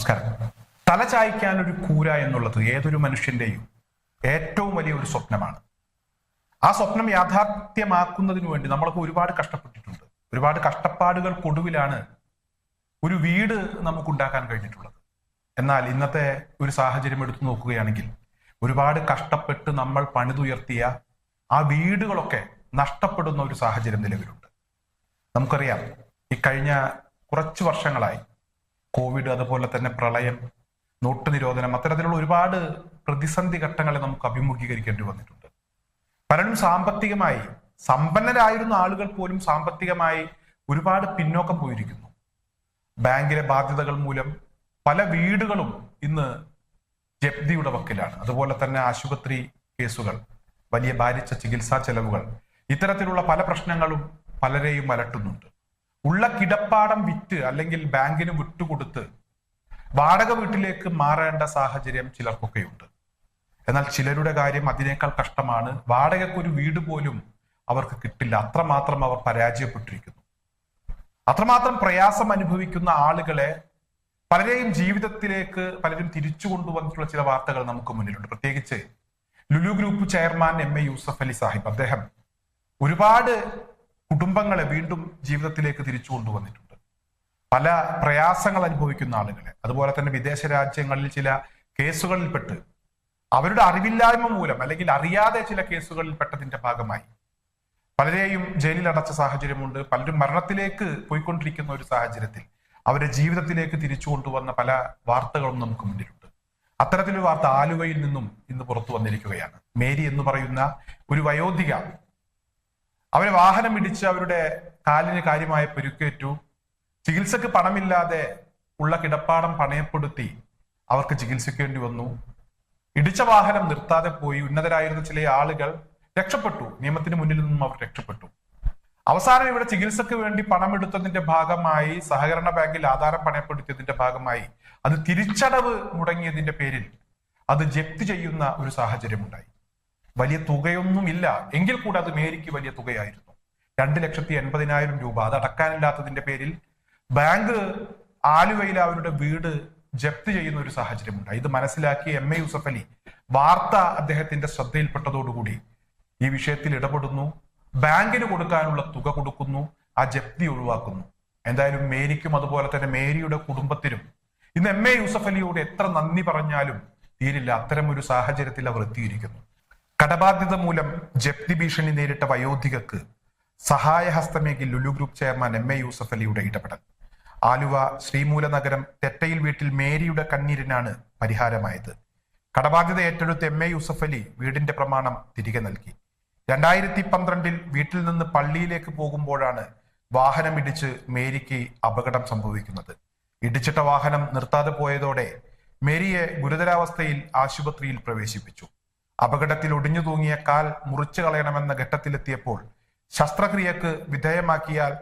നമസ്കാരം തല ചായ്ക്കാൻ ഒരു കൂര എന്നുള്ളത് ഏതൊരു മനുഷ്യന്റെയും ഏറ്റവും വലിയ ഒരു സ്വപ്നമാണ്. ആ സ്വപ്നം യാഥാർത്ഥ്യമാക്കുന്നതിന് വേണ്ടി നമ്മളൊക്കെ ഒരുപാട് കഷ്ടപ്പെട്ടിട്ടുണ്ട്. ഒരുപാട് കഷ്ടപ്പാടുകൾക്കൊടുവിലാണ് ഒരു വീട് നമുക്ക് ഉണ്ടാക്കാൻ കഴിഞ്ഞിട്ടുള്ളത്. എന്നാൽ ഇന്നത്തെ ഒരു സാഹചര്യം എടുത്തു നോക്കുകയാണെങ്കിൽ ഒരുപാട് കഷ്ടപ്പെട്ട് നമ്മൾ പണിതുയർത്തിയ ആ വീടുകളൊക്കെ നഷ്ടപ്പെടുന്ന ഒരു സാഹചര്യം നിലവിലുണ്ട്. നമുക്കറിയാം ഈ കഴിഞ്ഞ കുറച്ച് വർഷങ്ങളായി കോവിഡ് അതുപോലെ തന്നെ പ്രളയം നോട്ട് നിരോധനം അത്തരത്തിലുള്ള ഒരുപാട് പ്രതിസന്ധി ഘട്ടങ്ങളെ നമുക്ക് അഭിമുഖീകരിക്കേണ്ടി വന്നിട്ടുണ്ട്. പലരും സാമ്പത്തികമായി സമ്പന്നരായിരുന്ന ആളുകൾ പോലും സാമ്പത്തികമായി ഒരുപാട് പിന്നോക്കം പോയിരിക്കുന്നു. ബാങ്കിലെ ബാധ്യതകൾ മൂലം പല വീടുകളും ഇന്ന് ജപ്തിയുടെ വക്കിലാണ്. അതുപോലെ തന്നെ ആശുപത്രി കേസുകൾ വലിയ ഭാരിച്ച ചികിത്സാ ചെലവുകൾ ഇത്തരത്തിലുള്ള പല പ്രശ്നങ്ങളും പലരെയും അലട്ടുന്നുണ്ട്. ഉള്ള കിടപ്പാടം വിറ്റ് അല്ലെങ്കിൽ ബാങ്കിന് വിട്ടുകൊടുത്ത് വാടക വീട്ടിലേക്ക് മാറേണ്ട സാഹചര്യം ചിലർക്കൊക്കെയുണ്ട്. എന്നാൽ ചിലരുടെ കാര്യം അതിനേക്കാൾ കഷ്ടമാണ്. വാടകയ്ക്ക് ഒരു വീട് പോലും അവർക്ക് കിട്ടില്ല. അത്രമാത്രം അവർ പരാജയപ്പെട്ടിരിക്കുന്നു. അത്രമാത്രം പ്രയാസം അനുഭവിക്കുന്ന ആളുകളെ പലരെയും ജീവിതത്തിലേക്ക് പലരും തിരിച്ചു കൊണ്ടുവന്നിട്ടുള്ള ചില വാർത്തകൾ നമുക്ക് മുന്നിലുണ്ട്. പ്രത്യേകിച്ച് Lulu group chairman M A Yusuff Ali Sahib. അദ്ദേഹം ഒരുപാട് കുടുംബങ്ങളെ വീണ്ടും ജീവിതത്തിലേക്ക് തിരിച്ചു കൊണ്ടുവന്നിട്ടുണ്ട്. പല പ്രയാസങ്ങൾ അനുഭവിക്കുന്ന ആളുകളെ അതുപോലെ തന്നെ വിദേശ രാജ്യങ്ങളിൽ ചില കേസുകളിൽപ്പെട്ട് അവരുടെ അറിവില്ലായ്മ മൂലം അല്ലെങ്കിൽ അറിയാതെ ചില കേസുകളിൽ പെട്ടതിന്റെ ഭാഗമായി. പലരെയും ജയിലിൽ അടച്ച സാഹചര്യമുണ്ട്. പലരും മരണത്തിലേക്ക് പോയിക്കൊണ്ടിരിക്കുന്ന ഒരു സാഹചര്യത്തിൽ അവരെ ജീവിതത്തിലേക്ക് തിരിച്ചു കൊണ്ടുവന്ന പല വാർത്തകളും നമുക്ക് മുന്നിലുണ്ട്. അത്തരത്തിലൊരു വാർത്ത ആലുവയിൽ നിന്നും ഇന്ന് പുറത്തു വന്നിരിക്കുകയാണ്. മേരി എന്ന് പറയുന്ന ഒരു വയോധിക അവരെ വാഹനം ഇടിച്ച് അവരുടെ കാലിന് കാര്യമായ പെരുക്കേറ്റു. ചികിത്സക്ക് പണമില്ലാതെ ഉള്ള കിടപ്പാടം പണയപ്പെടുത്തി അവർക്ക് ചികിത്സിക്കേണ്ടി വന്നു. ഇടിച്ച വാഹനം നിർത്താതെ പോയി ഉന്നതരായിരുന്ന ചില ആളുകൾ രക്ഷപ്പെട്ടു. നിയമത്തിന് മുന്നിൽ നിന്നും അവർ രക്ഷപ്പെട്ടു. അവസാനം ഇവിടെ ചികിത്സക്ക് വേണ്ടി പണം എടുത്തതിന്റെ ഭാഗമായി സഹകരണ ബാങ്കിൽ ആധാരം പണയപ്പെടുത്തിയതിന്റെ ഭാഗമായി അത് തിരിച്ചടവ് മുടങ്ങിയതിന്റെ പേരിൽ അത് ജപ്തി ചെയ്യുന്ന ഒരു സാഹചര്യമുണ്ടായി. വലിയ തുകയൊന്നുമില്ല. എങ്കിൽ കൂടെ അത് മേരിക്ക് വലിയ തുകയായിരുന്നു. രണ്ട് ലക്ഷത്തി എൺപതിനായിരം രൂപ. അത് അടക്കാനില്ലാത്തതിന്റെ പേരിൽ ബാങ്ക് ആലുവയിൽ അവരുടെ വീട് ജപ്തി ചെയ്യുന്ന ഒരു സാഹചര്യമുണ്ട്. ഇത് മനസ്സിലാക്കിയ എം എ യൂസഫ് അലി വാർത്ത അദ്ദേഹത്തിന്റെ ശ്രദ്ധയിൽപ്പെട്ടതോടുകൂടി ഈ വിഷയത്തിൽ ഇടപെടുന്നു. ബാങ്കിന് കൊടുക്കാനുള്ള തുക കൊടുക്കുന്നു. ആ ജപ്തി ഒഴിവാക്കുന്നു. എന്തായാലും മേരിക്കും അതുപോലെ തന്നെ മേരിയുടെ കുടുംബത്തിനും ഇന്ന് എം എ യൂസഫ് അലിയോട് എത്ര നന്ദി പറഞ്ഞാലും തീരില്ല. അത്തരം ഒരു സാഹചര്യത്തിൽ അവർ എത്തിയിരിക്കുന്നു. കടബാധ്യത മൂലം ജപ്തി ഭീഷണി നേരിട്ട വയോധികക്ക് സഹായഹസ്തമേകി Lulu group chairman M A Yusuff അലിയുടെ ഇടപെടൽ. ആലുവ ശ്രീമൂലനഗരം തെറ്റയിൽ വീട്ടിൽ മേരിയുടെ കണ്ണീരിനാണ് പരിഹാരമായത്. കടബാധ്യത ഏറ്റെടുത്ത് എം എ യൂസഫ് അലി വീടിന്റെ പ്രമാണം തിരികെ നൽകി. രണ്ടായിരത്തി പന്ത്രണ്ടിൽ വീട്ടിൽ നിന്ന് പള്ളിയിലേക്ക് പോകുമ്പോഴാണ് വാഹനം ഇടിച്ച് മേരിക്ക് അപകടം സംഭവിക്കുന്നത്. ഇടിച്ചിട്ട വാഹനം നിർത്താതെ പോയതോടെ മേരിയെ ഗുരുതരാവസ്ഥയിൽ ആശുപത്രിയിൽ പ്രവേശിപ്പിച്ചു. അപകടത്തിൽ ഒടിഞ്ഞു തൂങ്ങിയ കാൽ മുറിച്ചു കളയണമെന്ന ഘട്ടത്തിലെത്തിയപ്പോൾ ശസ്ത്രക്രിയക്ക് വിധേയമാക്കിയാൽ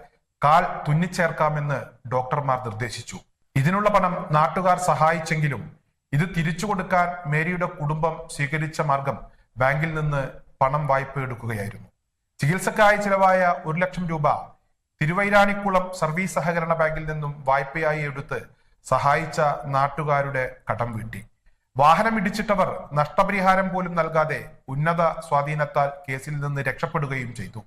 കാൽ തുന്നിച്ചേർക്കാമെന്ന് ഡോക്ടർമാർ നിർദ്ദേശിച്ചു. ഇതിനുള്ള പണം നാട്ടുകാർ സഹായിച്ചെങ്കിലും ഇത് തിരിച്ചു കൊടുക്കാൻ മേരിയുടെ കുടുംബം സ്വീകരിച്ച മാർഗം ബാങ്കിൽ നിന്ന് പണം വായ്പ എടുക്കുകയായിരുന്നു. ചികിത്സക്കായി ചിലവായ ഒരു ലക്ഷം രൂപ തിരുവൈരാണിക്കുളം സർവീസ് സഹകരണ ബാങ്കിൽ നിന്നും വായ്പയായി എടുത്ത് സഹായിച്ച നാട്ടുകാരുടെ കടം വീട്ടി. വാഹനം ഇടിച്ചിട്ടവർ നഷ്ടപരിഹാരം പോലും നൽകാതെ ഉന്നത സ്വാധീനത്താൽ കേസിൽ നിന്ന് രക്ഷപ്പെടുകയും ചെയ്തു.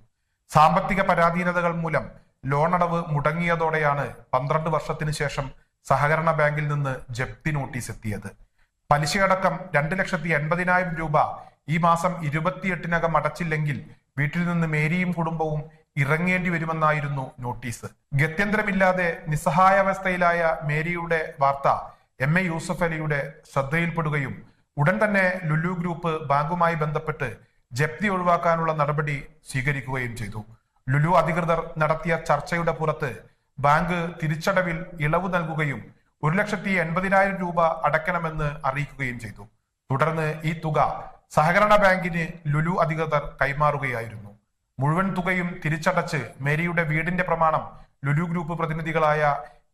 സാമ്പത്തിക പരാധീനതകൾ മൂലം ലോണടവ് മുടങ്ങിയതോടെയാണ് പന്ത്രണ്ട് വർഷത്തിന് ശേഷം സഹകരണ ബാങ്കിൽ നിന്ന് ജപ്തി നോട്ടീസ് എത്തിയത്. പലിശയടക്കം രണ്ട് ലക്ഷത്തി എൺപതിനായിരം രൂപ ഈ മാസം ഇരുപത്തിയെട്ടിനകം അടച്ചില്ലെങ്കിൽ വീട്ടിൽ നിന്ന് മേരിയും കുടുംബവും ഇറങ്ങേണ്ടി വരുമെന്നായിരുന്നു നോട്ടീസ്. ഗത്യന്തരമില്ലാതെ നിസ്സഹായാവസ്ഥയിലായ മേരിയുടെ വാർത്ത എം എ യൂസഫ് അലിയുടെ ശ്രദ്ധയിൽപ്പെടുകയും ഉടൻ തന്നെ ലുലു ഗ്രൂപ്പ് ബാങ്കുമായി ബന്ധപ്പെട്ട് ജപ്തി ഒഴിവാക്കാനുള്ള നടപടി സ്വീകരിക്കുകയും ചെയ്തു. ലുലു അധികൃതർ നടത്തിയ ചർച്ചയുടെ പുറത്ത് ബാങ്ക് തിരിച്ചടവിൽ ഇളവ് നൽകുകയും ഒരു ലക്ഷത്തി എൺപതിനായിരം രൂപ അടയ്ക്കണമെന്ന് അറിയിക്കുകയും ചെയ്തു. തുടർന്ന് ഈ തുക സഹകരണ ബാങ്കിന് ലുലു അധികൃതർ കൈമാറുകയായിരുന്നു. മുഴുവൻ തുകയും തിരിച്ചടച്ച് മേരിയുടെ വീടിന്റെ പ്രമാണം ലുലു ഗ്രൂപ്പ് പ്രതിനിധികളായ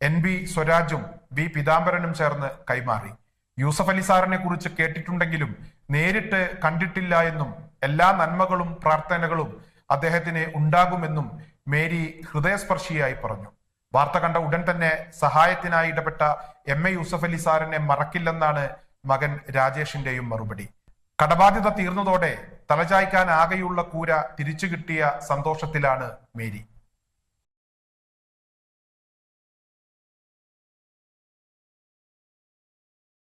എൻ ബി സ്വരാജും വി പിതാംബരനും ചേർന്ന് കൈമാറി. യൂസഫ് അലി സാറിനെ കുറിച്ച് കേട്ടിട്ടുണ്ടെങ്കിലും നേരിട്ട് കണ്ടിട്ടില്ല എന്നും എല്ലാ നന്മകളും പ്രാർത്ഥനകളും അദ്ദേഹത്തിന് ഉണ്ടാകുമെന്നും മേരി ഹൃദയസ്പർശിയായി പറഞ്ഞു. വാർത്ത കണ്ട ഉടൻ തന്നെ സഹായത്തിനായി ഇടപെട്ട എം എ യൂസഫ് അലി സാറിനെ മറക്കില്ലെന്നാണ് മകൻ രാജേഷിന്റെയും മറുപടി. കടബാധ്യത തീർന്നതോടെ തലചായ്ക്കാൻ ആകെയുള്ള കൂര തിരിച്ചു കിട്ടിയ സന്തോഷത്തിലാണ് മേരി.